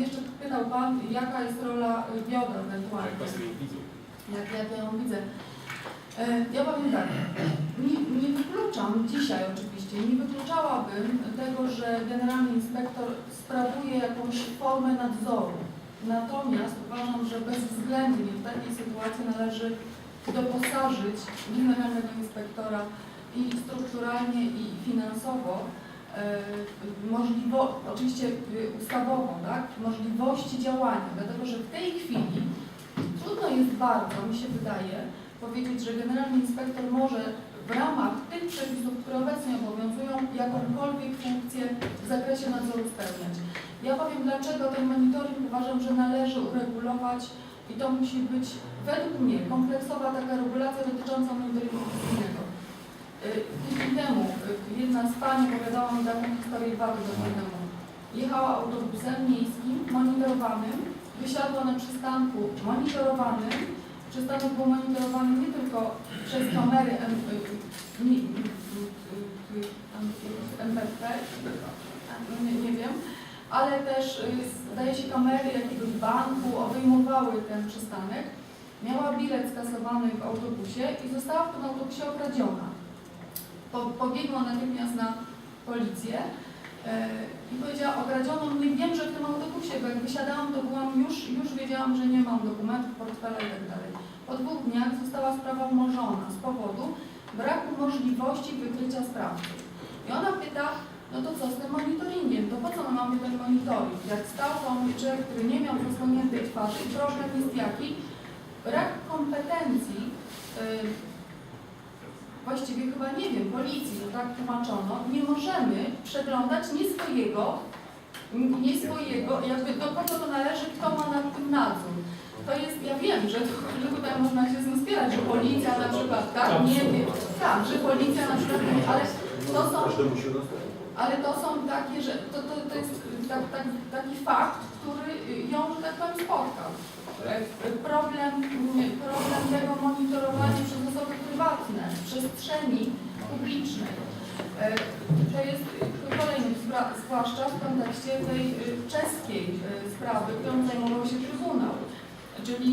jeszcze pytał Pan, jaka jest rola y, GIODO ewentualnie. Jak Państwo jej widzą. jak jak ja ją widzę. E, Ja powiem tak, nie, nie wykluczam dzisiaj oczywiście, nie wykluczałabym tego, że generalny inspektor sprawuje jakąś formę nadzoru. Natomiast uważam, że bezwzględnie w takiej sytuacji należy doposażyć generalnego inspektora i strukturalnie i finansowo e, możliwo, oczywiście y, ustawowo, tak, możliwości działania, dlatego że w tej chwili Trudno jest bardzo, mi się wydaje, powiedzieć, że generalny inspektor może w ramach tych przepisów, które obecnie obowiązują, jakąkolwiek funkcję w zakresie nadzoru spełniać. Ja powiem, dlaczego ten monitoring uważam, że należy uregulować i to musi być według mnie kompleksowa taka regulacja dotycząca monitoringu. Z Pań opowiadała mi taką historię dwa tygodnie temu. Jechała autobusem miejskim, monitorowanym, wysiadła na przystanku monitorowanym. Przystanek był monitorowany nie tylko przez kamery M, y, y, y, MPP, nie, nie wiem, ale też zdaje się kamery jakiegoś banku obejmowały ten przystanek. Miała bilet skasowany w autobusie i została w tym autobusie okradziona. Po, pobiegła natychmiast na policję e, i powiedziała, okradziono mnie, wiem, że w tym autobusie, bo jak wysiadałam, to byłam już, już wiedziałam, że nie mam dokumentów, portfela i tak dalej. Po dwóch dniach została sprawa umorzona z powodu braku możliwości wykrycia sprawcy. I ona pyta, no to co z tym monitoringiem? To po co my mamy ten monitoring? Jak stał tam człowiek, który nie miał zasłoniętej twarzy i problem jest jaki? Brak kompetencji, yy, właściwie chyba nie wiem, policji, no tak tłumaczono, nie możemy przeglądać nie swojego, nie swojego, jakby do kogo to należy, kto ma nad tym nadzór. To jest, ja wiem, że, że tutaj można się z tym spierać, że policja na przykład, tak, nie wiem, tak, że policja na przykład, nie, ale to są, ale to są takie, że to, to, to jest tak, tak, taki fakt, który ją, że tak powiem, spotkał. Problem, problem tego monitorowania przez osoby prywatne, przestrzeni publicznej. E, To jest kolejny, zwłaszcza w kontekście tej e, czeskiej e, sprawy, którą zajmował się Trybunał. Czyli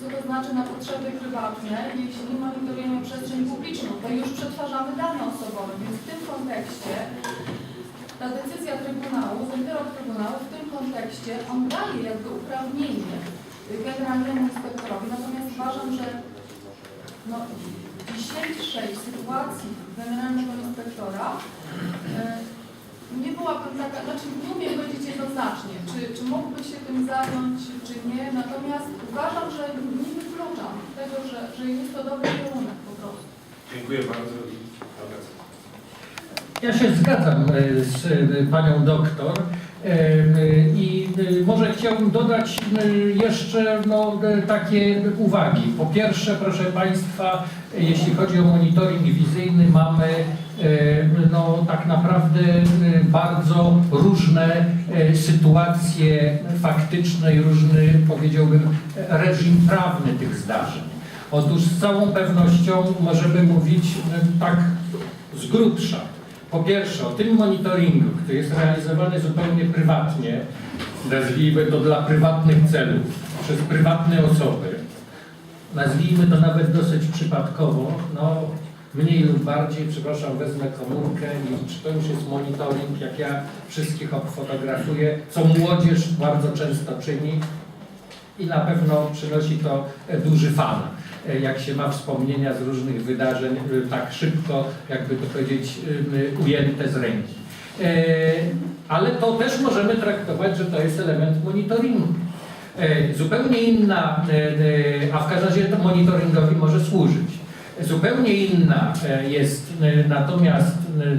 co to znaczy na potrzeby prywatne, jeśli monitorujemy przestrzeń publiczną, to już przetwarzamy dane osobowe, więc w tym kontekście ta decyzja Trybunału, ten wyrok Trybunału w tym kontekście, on daje jakby uprawnienie generalnemu inspektorowi, natomiast uważam, że no, w dzisiejszej sytuacji generalnego inspektora e, nie byłabym taka, znaczy nie umiem powiedzieć jednoznacznie, czy, czy mógłby się tym zająć, czy nie, natomiast uważam, że nie wykluczam tego, że, że jest to dobry kierunek po prostu. Dziękuję bardzo. Ja się zgadzam e, z e, panią doktor i e, może chciałbym dodać e, jeszcze no, e, takie uwagi. Po pierwsze, proszę państwa, jeśli chodzi o monitoring wizyjny, mamy no, tak naprawdę bardzo różne sytuacje faktyczne i różny, powiedziałbym, reżim prawny tych zdarzeń. Otóż z całą pewnością możemy mówić tak z grubsza. Po pierwsze, o tym monitoringu, który jest realizowany zupełnie prywatnie, nazwijmy to dla prywatnych celów, przez prywatne osoby, nazwijmy to nawet dosyć przypadkowo, no mniej lub bardziej, przepraszam, wezmę komórkę i czy to już jest monitoring, jak ja wszystkich obfotografuję, co młodzież bardzo często czyni i na pewno przynosi to e, duży fan jak się ma wspomnienia z różnych wydarzeń, e, tak szybko, jakby to powiedzieć, e, ujęte z ręki. E, Ale to też możemy traktować, że to jest element monitoringu. E, Zupełnie inna, e, e, a w każdym razie to monitoringowi może służyć. Zupełnie inna e, jest e, natomiast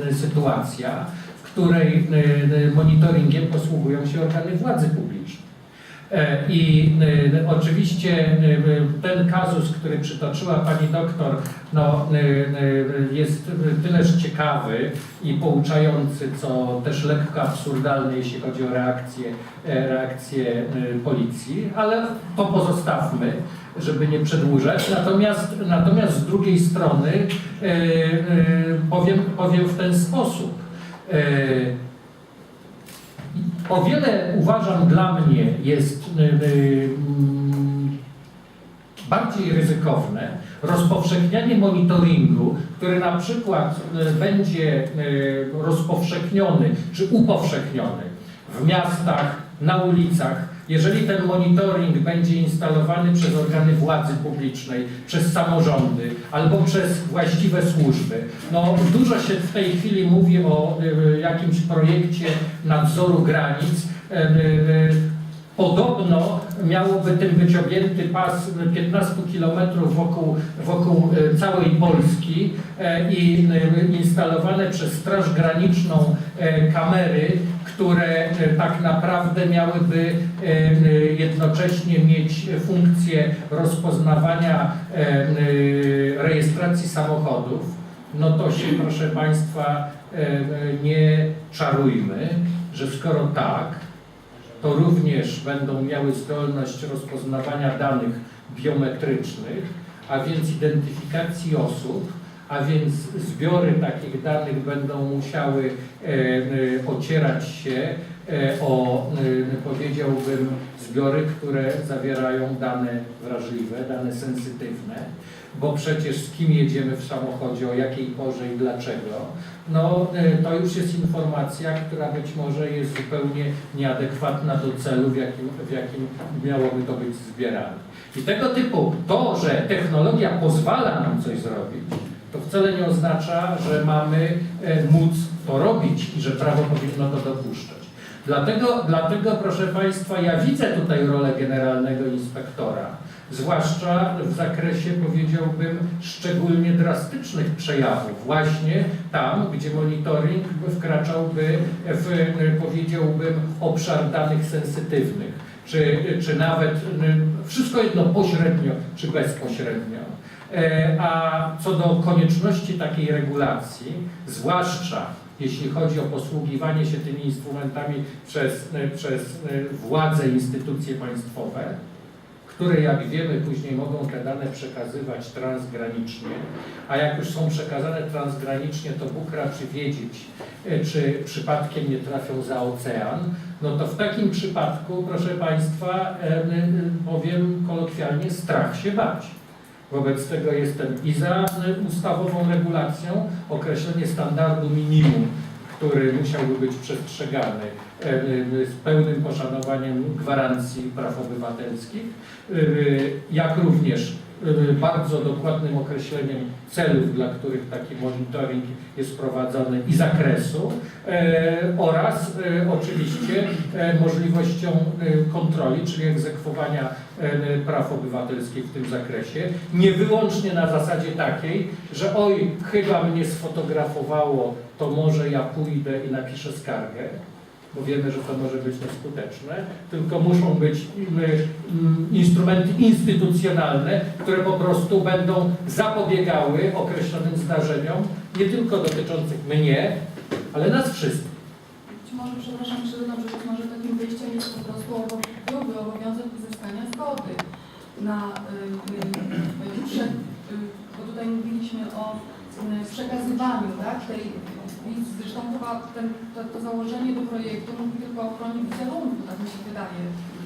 e, sytuacja, w której e, e, monitoringiem posługują się organy władzy publicznej. E, I y, oczywiście y, ten kazus, który przytoczyła pani doktor, no, jest tyleż ciekawy i pouczający, co też lekko absurdalny, jeśli chodzi o reakcję, e, reakcję policji, ale to pozostawmy, żeby nie przedłużać. Natomiast, natomiast z drugiej strony powiem, powiem w ten sposób. O wiele uważam dla mnie jest y, y, mm, bardziej ryzykowne rozpowszechnianie monitoringu, który na przykład y, będzie rozpowszechniony czy upowszechniony w miastach, na ulicach, jeżeli ten monitoring będzie instalowany przez organy władzy publicznej, przez samorządy albo przez właściwe służby. No, dużo się w tej chwili mówi o y, jakimś projekcie nadzoru granic. Y, y, Podobno miałoby tym być objęty pas 15 km wokół, wokół e, całej Polski e, i e, instalowane przez Straż Graniczną e, kamery, które e, tak naprawdę miałyby e, e, jednocześnie mieć funkcję rozpoznawania rejestracji samochodów. No to się, proszę Państwa, nie czarujmy, że skoro tak, to również będą miały zdolność rozpoznawania danych biometrycznych, a więc identyfikacji osób, a więc zbiory takich danych będą musiały e, e, ocierać się e, o, powiedziałbym, zbiory, które zawierają dane wrażliwe, dane sensytywne, bo przecież z kim jedziemy w samochodzie, o jakiej porze i dlaczego, no to już jest informacja, która być może jest zupełnie nieadekwatna do celu, w jakim, w jakim miałoby to być zbierane. I tego typu to, że technologia pozwala nam coś zrobić, to wcale nie oznacza, że mamy e, móc to robić i że prawo powinno to dopuszczać. Dlatego, dlatego, proszę Państwa, ja widzę tutaj rolę generalnego inspektora, zwłaszcza w zakresie, powiedziałbym, szczególnie drastycznych przejawów, właśnie tam, gdzie monitoring wkraczałby w, powiedziałbym, obszar danych sensytywnych, czy, czy nawet wszystko jedno pośrednio, czy bezpośrednio. E, A co do konieczności takiej regulacji, zwłaszcza jeśli chodzi o posługiwanie się tymi instrumentami przez, e, przez e, władze, instytucje państwowe, które jak wiemy później mogą te dane przekazywać transgranicznie, a jak już są przekazane transgranicznie, to Bóg raczy wiedzieć, czy przypadkiem nie trafią za ocean, no to w takim przypadku, proszę Państwa, e, e, powiem kolokwialnie, strach się bać. Wobec tego jestem i za e, ustawową regulacją, określenie standardu minimum, który musiałby być przestrzegany e, e, z pełnym poszanowaniem gwarancji praw obywatelskich, e, jak również e, bardzo dokładnym określeniem celów, dla których taki monitoring jest prowadzony i zakresu e, oraz e, oczywiście możliwością kontroli, czyli egzekwowania praw obywatelskich w tym zakresie. Nie wyłącznie na zasadzie takiej, że oj, chyba mnie sfotografowało, to może ja pójdę i napiszę skargę, bo wiemy, że to może być nieskuteczne, tylko muszą być mm, mm, instrumenty instytucjonalne, które po prostu będą zapobiegały określonym zdarzeniom, nie tylko dotyczących mnie, ale nas wszystkich. Być może, przepraszam, dodam, że być może takim wyjściem jest po prostu byłby obowiązek uzyskania zgody na y, y, y, prze, y, bo tutaj mówiliśmy o y, przekazywaniu, tak, tej i zresztą chyba ten, to, to założenie do projektu mówi tylko o ochronie wizerunku, tak mi się wydaje.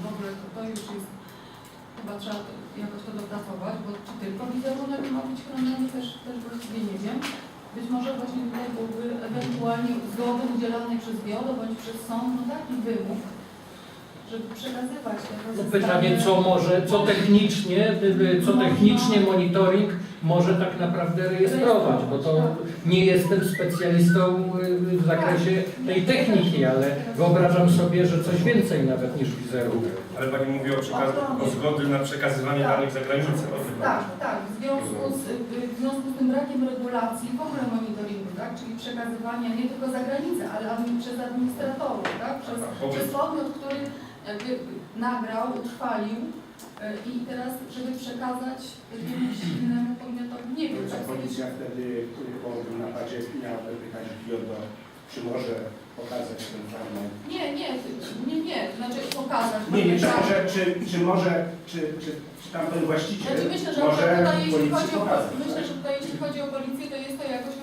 W ogóle to, to już jest, chyba trzeba jakoś to dopracować, bo czy tylko wizerunek ma być chroniony, też, też właściwie nie wiem. Być może właśnie tutaj byłby ewentualnie zgody udzielanej przez GIODO bądź przez sąd, no taki wymóg, żeby przekazywać te No pytanie, co może, co technicznie, co technicznie monitoring może tak naprawdę rejestrować, bo to nie jestem specjalistą y, w zakresie tej techniki, ale wyobrażam sobie, że coś więcej nawet niż wizerunek. Ale Pani mówi o, przekaz- o zgody na przekazywanie Tak. danych za granicę. Tak, tak. W związku, z, w związku z tym brakiem regulacji w ogóle monitoringu, tak? czyli przekazywania nie tylko za granicę, ale przez administratorów, tak? przez, Aha, powiedz. przez podmiot, który jakby nagrał, utrwalił i teraz, żeby przekazać jakiemuś innemu podmiotowi, nie wiem, tak policja wtedy po napadzie miałaby pytać GIODO, czy może pokazać ten fragment? Nie, nie, nie, nie. Znaczy po pokazać. Nie, nie, czy Tak. może, czy, czy może, czy, czy, czy tamten właściciel Znaczy myślę, że może tutaj, jeśli policji chodzi o, pokazać. myślę, że tutaj jeśli chodzi o policję, to jest to jakoś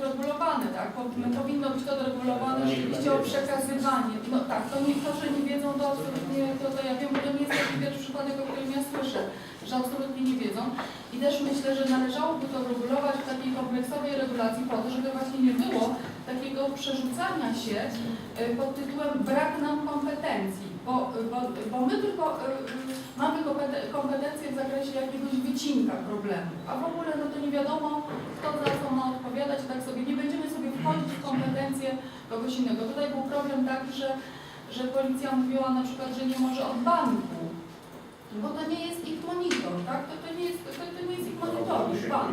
tak? Po- Powinno być to uregulowane nie, rzeczywiście o nie. przekazywanie. No tak, to nie, to, że nie wiedzą, to absolutnie, to, to ja wiem, bo to nie jest taki pierwszy przypadek, o którym ja słyszę, że absolutnie nie wiedzą. I też myślę, że należałoby to regulować w takiej kompleksowej regulacji po to, żeby właśnie nie było takiego przerzucania się y, pod tytułem brak nam kompetencji, bo, bo, bo my tylko y, y, mamy kompeten- kompetencje w zakresie jakiegoś wycinka problemu, a w ogóle no to nie wiadomo, kto za co ma odpowiadać, tak sobie nie będziemy sobie wchodzić w kompetencje kogoś innego. Tutaj był problem taki, że, że policja mówiła na przykład, że nie może od banku, bo to nie jest ich monitor, tak? To, to, nie, jest, to, to nie jest ich monitoring, bank.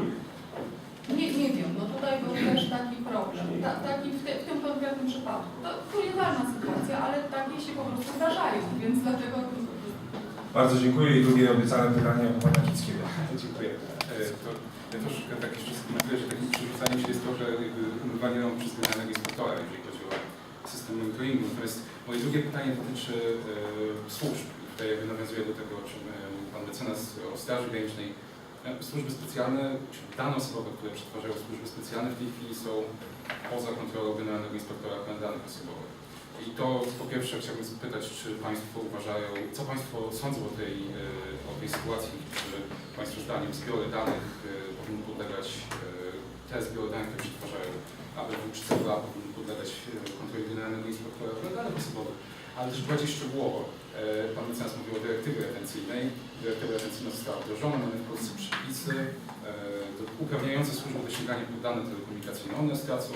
Nie, nie wiem, no tutaj był też taki problem, ta, taki w, te, w tym konkretnym przypadku. To kuriozalna sytuacja, ale takie się po prostu zdarzają, więc dlatego... Bardzo dziękuję i drugie obiecane pytanie od Pana Kickiego. Dziękuję. E, To ja troszkę tak jeszcze skomentuję, że takim przerzucaniem się jest że jakby umywanie rąk przez generalnego inspektora, jeżeli chodzi o system monitoringu. Natomiast moje drugie pytanie dotyczy e, służb. Tutaj jakby nawiązuję do tego, o czym e, mówił Pan mecenas o Straży Granicznej. E, Służby specjalne, czy dane osobowe, które przetwarzają służby specjalne w tej chwili są poza kontrolą generalnego inspektora ochrony danych osobowych. I to po pierwsze chciałbym spytać, czy Państwo uważają, co Państwo sądzą o tej, o tej sytuacji, czy Państwa zdaniem zbiory danych powinny podlegać, e, te zbiory danych, które przetwarzają ABW czy CBA powinny podlegać e, kontroli Generalnego Inspektora Ochrony Danych Osobowych, ale też bardziej szczegółowo. E, Pan mecenas mówił o dyrektywie retencyjnej. Dyrektywa retencyjna została wdrożona, mamy w Polsce przepisy uprawniające służby do sięgania po dane telekomunikacyjne. One stracą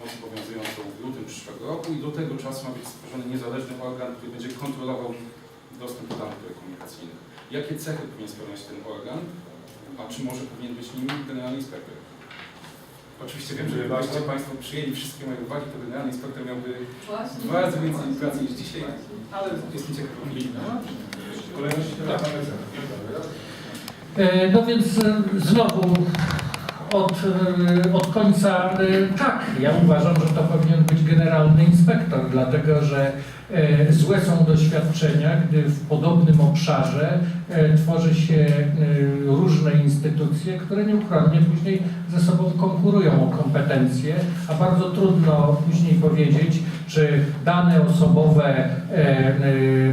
moc obowiązującą w lutym przyszłego roku i do tego czasu ma być stworzony niezależny organ, który będzie kontrolował dostęp do danych telekomunikacyjnych. Jakie cechy powinien spełniać ten organ, a czy może powinien być nim generalny inspektor? Oczywiście wiem, że bardzo. gdybyście Państwo przyjęli wszystkie moje uwagi, to generalny inspektor miałby Właśnie... dwa razy więcej pracy niż dzisiaj, ale jestem ciekaw opinii. Kolejność. E, No więc e, znowu od, e, od końca e, tak, ja uważam, że to powinien być generalny inspektor, dlatego że złe są doświadczenia, gdy w podobnym obszarze e, tworzy się e, różne instytucje, które nieuchronnie później ze sobą konkurują o kompetencje, a bardzo trudno później powiedzieć, czy dane osobowe e, e,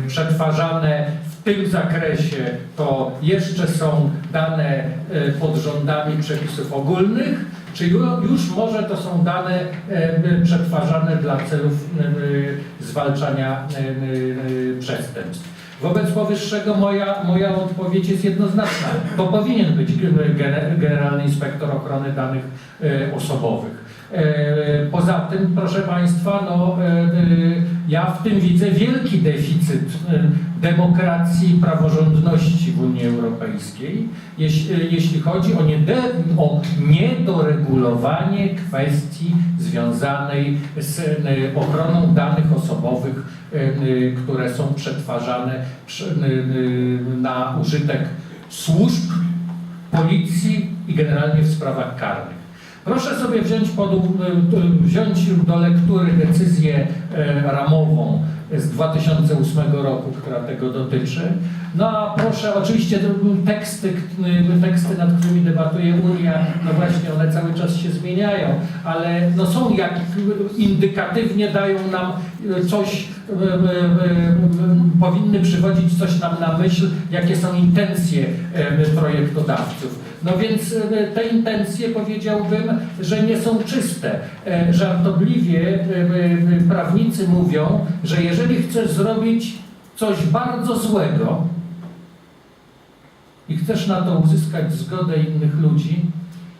przetwarzane w tym zakresie to jeszcze są dane e, pod rządami przepisów ogólnych, czy ju- już może to są dane e, przetwarzane dla celów e, zwalczania e, e, przestępstw. Wobec powyższego moja, moja odpowiedź jest jednoznaczna. To powinien być gener- Generalny Inspektor Ochrony Danych Osobowych. E, Poza tym, proszę Państwa, no, e, e, ja w tym widzę wielki deficyt demokracji i praworządności w Unii Europejskiej, jeśli, jeśli chodzi o, niede, o niedoregulowanie kwestii związanej z ochroną danych osobowych, które są przetwarzane na użytek służb, policji i generalnie w sprawach karnych. Proszę sobie wziąć, pod, u- wziąć do lektury decyzję e, ramową z 2008 roku, która tego dotyczy. No a proszę, oczywiście to były teksty, teksty, nad którymi debatuje Unia, no właśnie one cały czas się zmieniają, ale no są jak indykatywnie dają nam e, coś, e, powinny przywodzić coś nam na myśl, jakie są intencje projektodawców. No więc e, te intencje powiedziałbym, że nie są czyste. E, Żartobliwie e, prawnicy mówią, że jeżeli chcesz zrobić coś bardzo złego i chcesz na to uzyskać zgodę innych ludzi,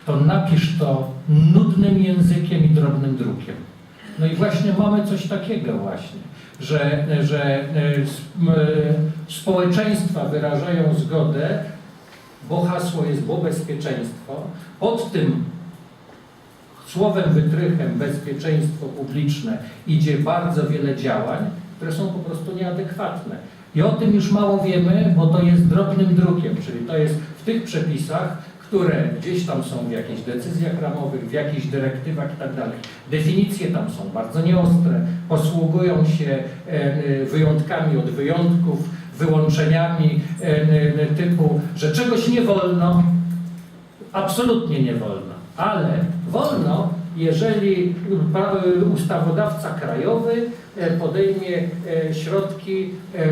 to napisz to nudnym językiem i drobnym drukiem. No i właśnie mamy coś takiego właśnie, że, że społeczeństwa wyrażają zgodę, bo hasło jest bo bezpieczeństwo. Pod tym słowem wytrychem bezpieczeństwo publiczne idzie bardzo wiele działań, które są po prostu nieadekwatne. I o tym już mało wiemy, bo to jest drobnym drukiem, czyli to jest w tych przepisach, które gdzieś tam są w jakichś decyzjach ramowych, w jakichś dyrektywach itd. Definicje tam są bardzo nieostre, posługują się e, e, wyjątkami od wyjątków, wyłączeniami e, e, typu, że czegoś nie wolno, absolutnie nie wolno, ale wolno, jeżeli ustawodawca krajowy e, podejmie e, środki e,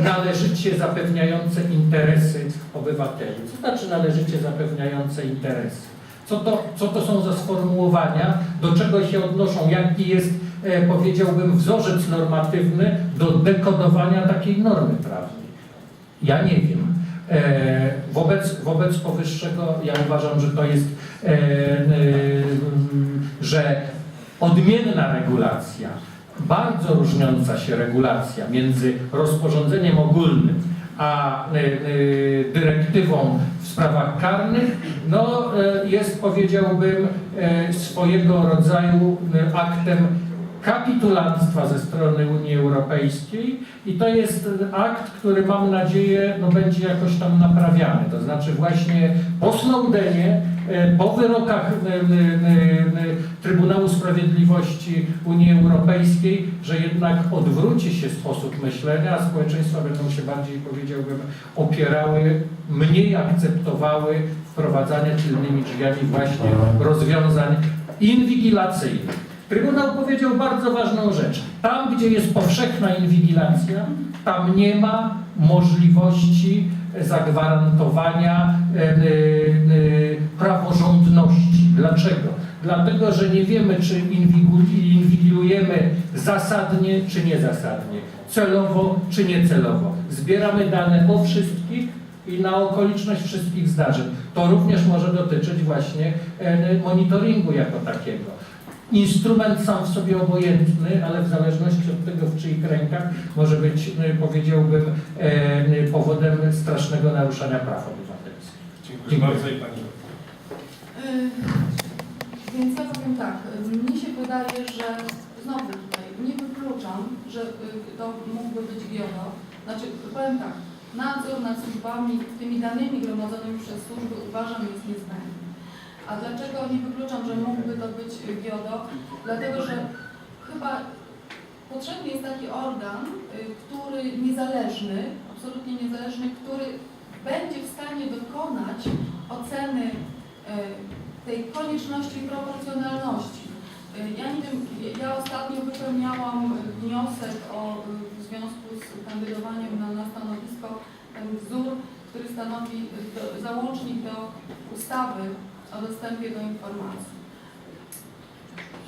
e, należycie zapewniające interesy obywateli. Co znaczy należycie zapewniające interesy? Co to, co to są za sformułowania, do czego się odnoszą, jaki jest, e, powiedziałbym, wzorzec normatywny do dekodowania takiej normy prawnej? Ja nie wiem. E, wobec, wobec powyższego ja uważam, że to jest, e, e, że odmienna regulacja, bardzo różniąca się regulacja między rozporządzeniem ogólnym a e, e, dyrektywą w sprawach karnych, no, e, jest powiedziałbym e, swojego rodzaju e, aktem kapitulanstwa ze strony Unii Europejskiej i to jest akt, który mam nadzieję no, będzie jakoś tam naprawiany. To znaczy właśnie po Snowdenie, e, po wyrokach e, e, Trybunału Sprawiedliwości Unii Europejskiej, że jednak odwróci się sposób myślenia, a społeczeństwa będą się bardziej, powiedziałbym, opierały, mniej akceptowały wprowadzanie tylnymi drzwiami właśnie rozwiązań inwigilacyjnych. Trybunał powiedział bardzo ważną rzecz. Tam, gdzie jest powszechna inwigilacja, tam nie ma możliwości zagwarantowania e, e, e, praworządności. Dlaczego? Dlatego, że nie wiemy, czy inwigilujemy zasadnie, czy niezasadnie, celowo, czy niecelowo. Zbieramy dane o wszystkich i na okoliczność wszystkich zdarzeń. To również może dotyczyć właśnie monitoringu jako takiego. Instrument sam w sobie obojętny, ale w zależności od tego, w czyich rękach, może być, e, powiedziałbym, e, powodem strasznego naruszania praw obywatelskich. Dziękuję, Dziękuję. bardzo i Pani. Y, Więc ja powiem tak, mnie się wydaje, że znowu tutaj nie wykluczam, że y, to mógłby być GIODO. Znaczy, powiem tak, nadzór nad służbami, tymi danymi gromadzonymi przez służby uważam jest niezbędny. A dlaczego nie wykluczam, że mógłby to być GIODO? Dlatego, że chyba potrzebny jest taki organ, y, który niezależny, absolutnie niezależny, który będzie w stanie dokonać oceny y, tej konieczności i proporcjonalności. Y, Ja nie wiem, ja ostatnio wypełniałam wniosek o, w związku z kandydowaniem na, na stanowisko, ten wzór, który stanowi do, załącznik do ustawy o dostępie do informacji.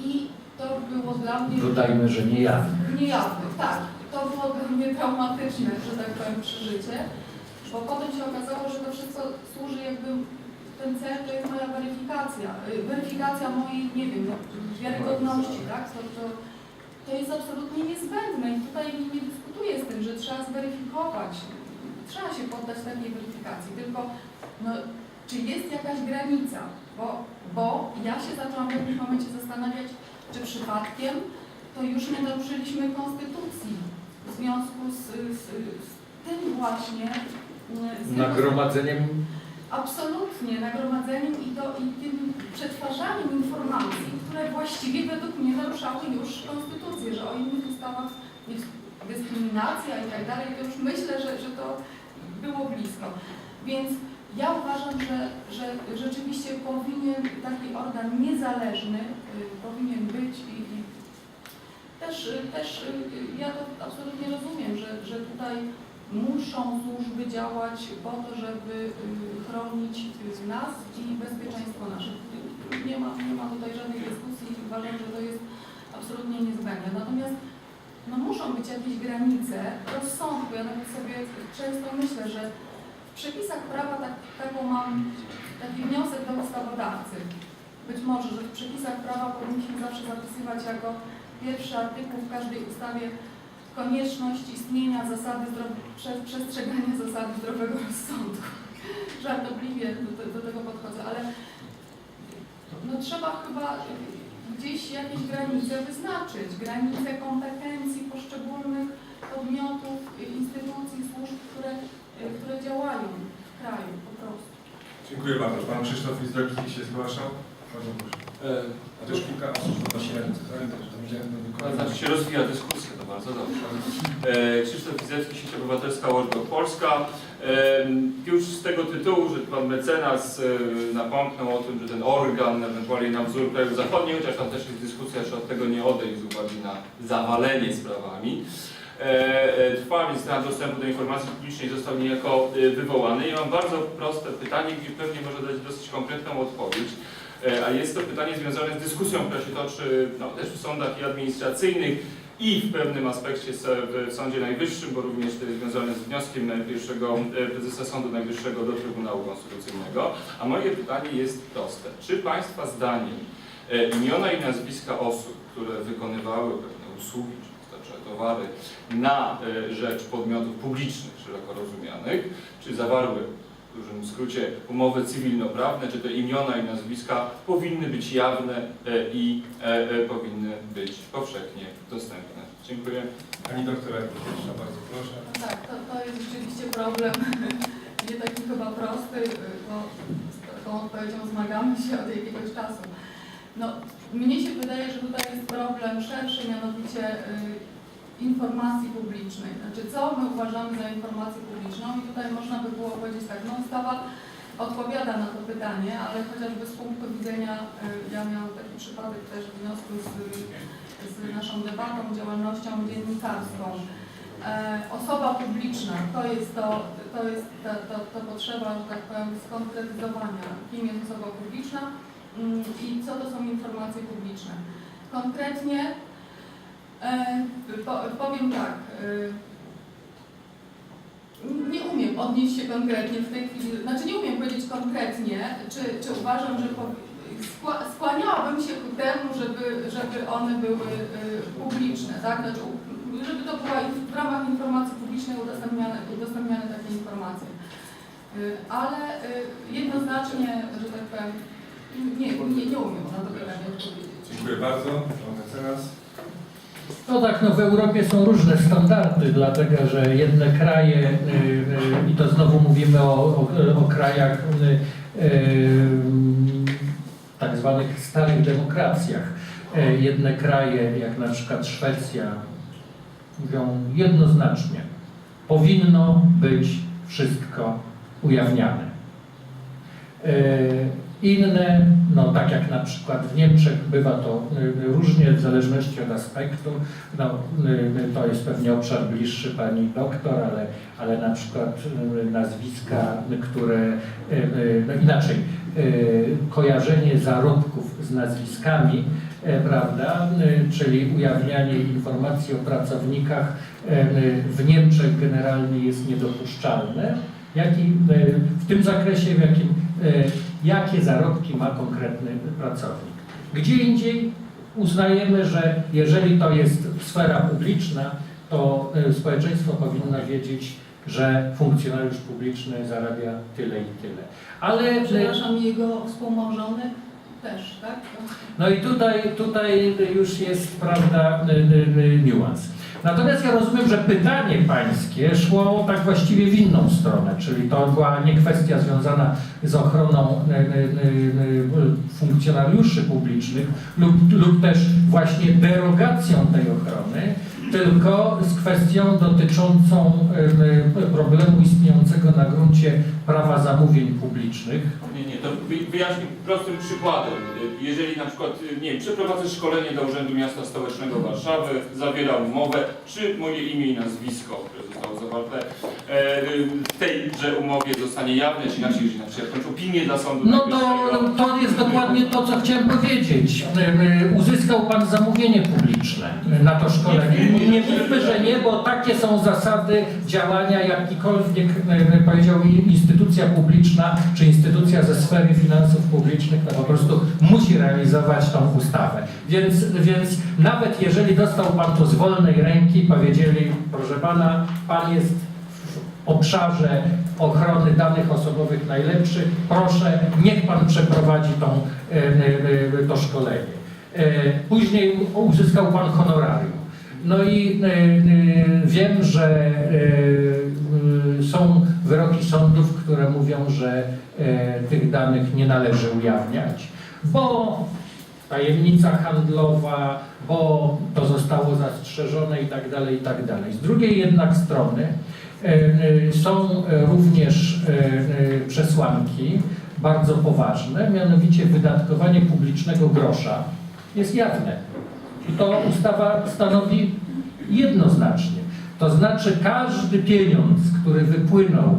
I to było dla mnie Dodajmy, że nie ja. niejawnych, tak. To było dla mnie traumatyczne, że tak powiem, przeżycie, bo potem się okazało, że to wszystko służy jakby, ten cel to jest moja weryfikacja, y, weryfikacja mojej, nie wiem, no, wiarygodności, tak? To, to, to jest absolutnie niezbędne i tutaj nie dyskutuję z tym, że trzeba zweryfikować, trzeba się poddać takiej weryfikacji, tylko no, czy jest jakaś granica, bo, bo ja się zaczęłam w jakimś momencie zastanawiać, czy przypadkiem to już nie naruszyliśmy konstytucji w związku z, z, z tym właśnie mm, z Nagromadzeniem absolutnie nagromadzeniem i, to, i tym przetwarzaniem informacji, które właściwie według mnie naruszały już konstytucję, że o innych ustawach jest dyskryminacja i tak dalej, to już myślę, że, że to było blisko. Więc ja uważam, że, że rzeczywiście powinien taki organ niezależny y, powinien być i, i też, y, też y, ja to absolutnie rozumiem, że, że tutaj muszą służby działać po to, żeby chronić nas i bezpieczeństwo nasze. Nie ma, nie ma tutaj żadnej dyskusji i uważam, że to jest absolutnie niezbędne. Natomiast no, muszą być jakieś granice rozsądku. Ja nawet sobie często myślę, że przepisach prawa tak, taką mam taki wniosek do ustawodawcy. Być może, że w przepisach prawa powinniśmy zawsze zapisywać jako pierwszy artykuł w każdej ustawie konieczność istnienia zasady przestrzegania zasady zdrowego rozsądku. Żartobliwie do, do tego podchodzę, ale no trzeba chyba gdzieś jakieś granice wyznaczyć, granice kompetencji poszczególnych podmiotów, instytucji, służb, które, które działają w kraju po prostu. Dziękuję bardzo. Pan Krzysztof Izdolski się zgłaszał. Bardzo proszę. A też kilka osób podnosi ręce, znaczy się rozwija dyskusja, to bardzo dobrze. E, Krzysztof Wizewski, Sieć Obywatelska Watchdog Polska. E, Już z tego tytułu, że pan mecenas e, napomknął o tym, że ten organ ewentualnie na wzór krajów zachodnich, chociaż tam też jest dyskusja, że od tego nie odejść z uwagi na zawalenie sprawami. E, e, Trwa więc temat dostępu do informacji publicznej został niejako e, wywołany. Ja mam bardzo proste pytanie, gdzie pewnie może dać dosyć konkretną odpowiedź. A jest to pytanie związane z dyskusją, która się toczy no, też w sądach i administracyjnych i w pewnym aspekcie w Sądzie Najwyższym, bo również to jest związane z wnioskiem pierwszego prezesa Sądu Najwyższego do Trybunału Konstytucyjnego. A moje pytanie jest proste. Czy Państwa zdaniem imiona i nazwiska osób, które wykonywały pewne usługi towary na e, rzecz podmiotów publicznych, szeroko rozumianych, czy zawarły w dużym skrócie umowy cywilnoprawne, czy te imiona i nazwiska powinny być jawne e, i e, powinny być powszechnie dostępne. Dziękuję. Pani doktor, pierwsza, bardzo proszę. No tak, to, to jest rzeczywiście problem, nie taki chyba prosty, bo z taką odpowiedzią zmagamy się od jakiegoś czasu. No, mnie się wydaje, że tutaj jest problem szerszy, mianowicie y, informacji publicznej. Znaczy, co my uważamy za informację publiczną i tutaj można by było powiedzieć tak, no ustawa odpowiada na to pytanie, ale chociażby z punktu widzenia, y, ja miałam taki przypadek też w związku z, z naszą debatą, działalnością dziennikarską. E, Osoba publiczna to jest, to, to jest ta, ta, ta potrzeba, że tak powiem, skonkretyzowania, kim jest osoba publiczna mm, i co to są informacje publiczne. Konkretnie po, powiem tak, e, nie umiem odnieść się konkretnie w tej chwili, znaczy nie umiem powiedzieć konkretnie, czy, czy uważam, że skłaniałabym się ku temu, żeby, żeby one były e, publiczne, tak? Znaczy, żeby to była w ramach informacji publicznej udostępniane, udostępniane takie informacje. Ale jednoznacznie, że tak powiem, nie, nie, nie umiem na to pytanie odpowiedzieć. Dziękuję bardzo. Mecenas. No tak, no w Europie są różne standardy, dlatego że jedne kraje, y, y, i to znowu mówimy o, o, o krajach y, y, tak zwanych starych demokracjach. Jedne kraje, jak na przykład Szwecja, mówią jednoznacznie, powinno być wszystko ujawniane. Inne, no tak jak na przykład w Niemczech bywa to y, różnie w zależności od aspektu. No, y, to jest pewnie obszar bliższy pani doktor, ale, ale na przykład y, nazwiska, które y, y, no inaczej, y, kojarzenie zarobków z nazwiskami, prawda, y, czyli ujawnianie informacji o pracownikach y, y, w Niemczech generalnie jest niedopuszczalne, jak i y, w tym zakresie, w jakim y, jakie zarobki ma konkretny pracownik. Gdzie indziej uznajemy, że jeżeli to jest sfera publiczna, to y, społeczeństwo powinno wiedzieć, że funkcjonariusz publiczny zarabia tyle i tyle. Ale y, Przepraszam, jego współmałżonek też, tak? no i tutaj, tutaj już jest, prawda, y, niuans. Natomiast ja rozumiem, że pytanie pańskie szło tak właściwie w inną stronę, czyli to była nie kwestia związana z ochroną y, y, y, funkcjonariuszy publicznych lub, lub też właśnie derogacją tej ochrony, tylko z kwestią dotyczącą problemu istniejącego na gruncie prawa zamówień publicznych. Nie, nie, to wy- wyjaśnię prostym przykładem. Jeżeli na przykład, nie wiem, przeprowadzę szkolenie do Urzędu Miasta Stołecznego Warszawy, zawieram umowę, czy moje imię i nazwisko, które zostało zawarte e, w tejże umowie zostanie jawne, czy inaczej, jeżeli na przykład jakąś opinię dla Sądu No to, to jest dokładnie to, co chciałem powiedzieć. Y, y, Uzyskał Pan zamówienie publiczne na to szkolenie. Nie, mówmy, że nie, bo takie są zasady działania jakikolwiek, y, y, powiedział instytucja publiczna, czy instytucja ze sfery finansów publicznych, no po prostu musi realizować tą ustawę. Więc, więc nawet jeżeli dostał Pan to z wolnej ręki, powiedzieli, proszę Pana, Pan jest w obszarze ochrony danych osobowych najlepszy, proszę, niech Pan przeprowadzi tą, e, e, e, to szkolenie. E, Później uzyskał Pan honorarium. No i e, e, wiem, że są wyroki sądów, które mówią, że tych danych nie należy ujawniać, bo tajemnica handlowa, bo to zostało zastrzeżone i tak dalej, i tak dalej. Z drugiej jednak strony są również przesłanki bardzo poważne, mianowicie wydatkowanie publicznego grosza jest jawne. I to ustawa stanowi jednoznacznie. To znaczy każdy pieniądz, który wypłynął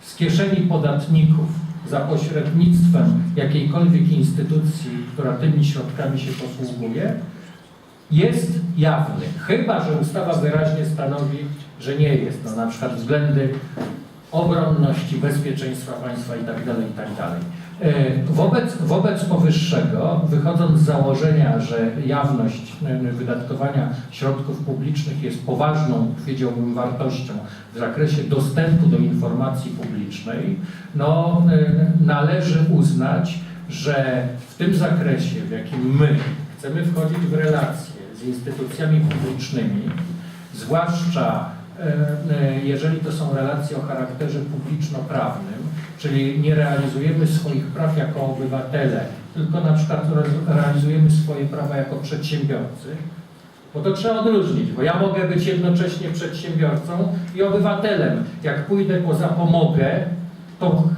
z kieszeni podatników za pośrednictwem jakiejkolwiek instytucji, która tymi środkami się posługuje, jest jawny. Chyba, że ustawa wyraźnie stanowi, że nie jest. No, na przykład względy obronności, bezpieczeństwa państwa itd. itd. E, Wobec, wobec powyższego, wychodząc z założenia, że jawność e, wydatkowania środków publicznych jest poważną, powiedziałbym, wartością w zakresie dostępu do informacji publicznej, no, e, należy uznać, że w tym zakresie, w jakim my chcemy wchodzić w relacje z instytucjami publicznymi, zwłaszcza jeżeli to są relacje o charakterze publiczno-prawnym, czyli nie realizujemy swoich praw jako obywatele, tylko na przykład re- realizujemy swoje prawa jako przedsiębiorcy, bo to trzeba odróżnić, bo ja mogę być jednocześnie przedsiębiorcą i obywatelem. Jak pójdę po zapomogę, to,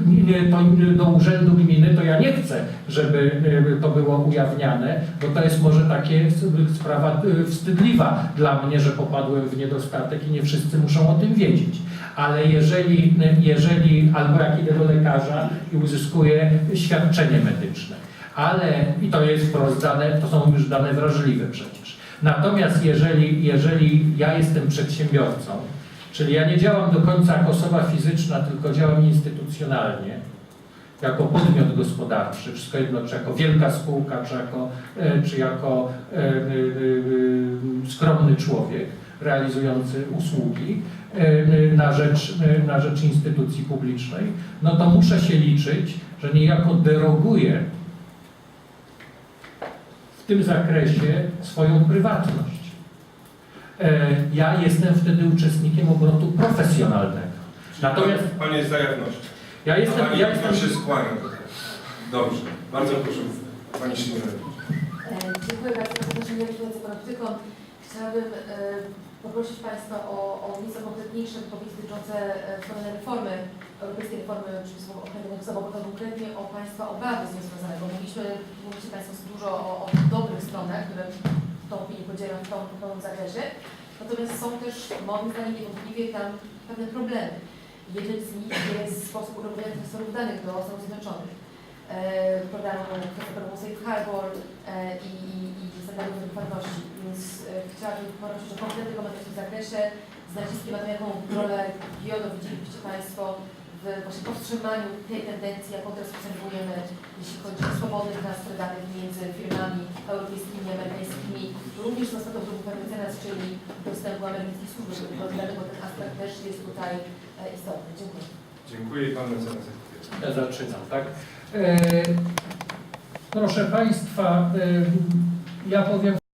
to do urzędu gminy, to ja nie chcę, żeby e, to było ujawniane, bo to jest może takie sprawa e, wstydliwa dla mnie, że popadłem w niedostatek i nie wszyscy muszą o tym wiedzieć. Ale jeżeli, jeżeli albo jak idę do lekarza i uzyskuję świadczenie medyczne, ale i to jest wprost dane, to są już dane wrażliwe przecież. Natomiast jeżeli, jeżeli ja jestem przedsiębiorcą, Czyli ja nie działam do końca jako osoba fizyczna, tylko działam instytucjonalnie, jako podmiot gospodarczy, wszystko jedno, czy jako wielka spółka, czy jako, e, czy jako e, e, skromny człowiek realizujący usługi na rzecz, na rzecz instytucji publicznej, no to muszę się liczyć, że niejako deroguję w tym zakresie swoją prywatność. E, Ja jestem wtedy uczestnikiem obrotu profesjonalnego. Natomiast Pan jest za jawnością. ja jestem, Pani ja ja jestem się skłania. Dobrze. Bardzo proszę. Pani Simonowicz. E, Dziękuję bardzo Wielkiej Praktyką. Chciałabym e, poprosić Państwa o, o nieco konkretniejsze wypowiedzi dotyczące e, reformy, europejskiej reformy przepisów ochronnych zawodowych, a konkretnie o Państwa obawy z nią związane, bo mówiliśmy, mówicie Państwo dużo o, o dobrych stronach, które w tą opinię podzielam w pełnym, pełnym zakresie. Natomiast są też, moim zdaniem, niewątpliwie tam pewne problemy. Jednym z nich jest sposób uregulowania transferów danych do Stanów Zjednoczonych e, programu, Safe Harbor e, i, i, i standardów wypłatności. Więc e, chciałabym prosić o konkretny komentarz w tym zakresie z naciskiem na to, jaką rolę GIODO widzielibyście Państwo w właśnie powstrzymaniu tej tendencji, jaką teraz obserwujemy, jeśli chodzi o swobodny transfer danych między firmami europejskimi i amerykańskimi, również z ostatnią drugą mecenas, czyli dostępu amerykańskich służb, dlatego ten aspekt też jest tutaj e, istotny. Dziękuję. Dziękuję i pan mecenas. Ja zaczynam, tak? E, proszę Państwa, e, ja powiem